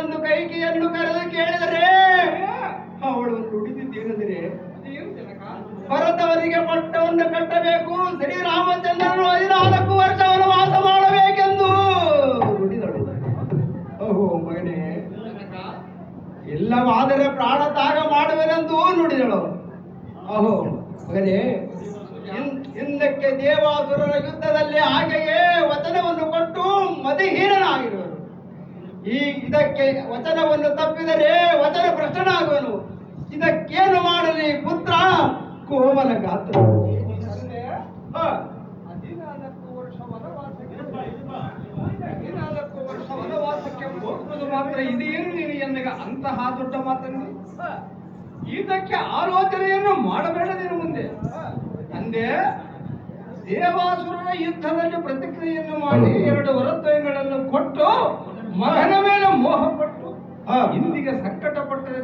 ಎಂದು ಕೈಕಿಯನ್ನು ಕರೆದು ಕೇಳಿದರೆ ಅವಳು ನುಡಿದಿದ್ದೇನೆಂದರೆ ಭರತವರಿಗೆ ಪಟ್ಟವನ್ನು ಕಟ್ಟಬೇಕು. ಶ್ರೀರಾಮಚಂದ್ರನು ಹದಿನಾಲ್ಕು ವರ್ಷವನ್ನು ವಾಸ ಮಾಡಬೇಕೆಂದು ನುಡಿದಳು. ಓಹೋ ಮಗನೇ, ಎಲ್ಲವಾದರೆ ಪ್ರಾಣ ತಾಗ ಮಾಡುವೆನೆಂದು ನುಡಿದಳು. ಅಹೋ ಮಗನೇ ಹಿಂದಕ್ಕೆ ದೇವಾಸುರರ ಯುದ್ಧದಲ್ಲಿ ಹಾಗೆಯೇ ವಚನವನ್ನು ಕೊಟ್ಟು ಮದಿಹೀನನಾಗಿರುವರು ಈ ಇದಕ್ಕೆ ವಚನವನ್ನು ತಪ್ಪಿದರೆ ವಚನ ಭ್ರಷ್ಟನಾಗುವನು. ಇದಕ್ಕೇನು ಮಾಡಲಿ ಪುತ್ರ? ಕೋಮಲ ಗಾತ್ರ. ಹದಿನಾಲ್ಕು ವರ್ಷ ಹದಿನಾಲ್ಕು ವರ್ಷ ವನವಾಸಕ್ಕೆ ಹೋಗುವುದು ಮಾತ್ರ ಇದೇನು ನೀನು ಅಂತಹ ದೊಡ್ಡ ಮಾತನ್ನು ಇದಕ್ಕೆ ಆಲೋಚನೆಯನ್ನು ಮಾಡಬೇಡದೇನು ಮುಂದೆ? ಅಂದೆ ದೇವಾಸುರನ ಯುದ್ಧದಲ್ಲಿ ಪ್ರತಿಕ್ರಿಯೆಯನ್ನು ಮಾಡಿ ಎರಡು ವರದ್ವಯಗಳನ್ನು ಕೊಟ್ಟು ಮಗನ ಮೇಲೆ ಮೋಹಪಟ್ಟು. ಇಂದಿಗೆ ಸಂಕಟ ಪಟ್ಟರೆ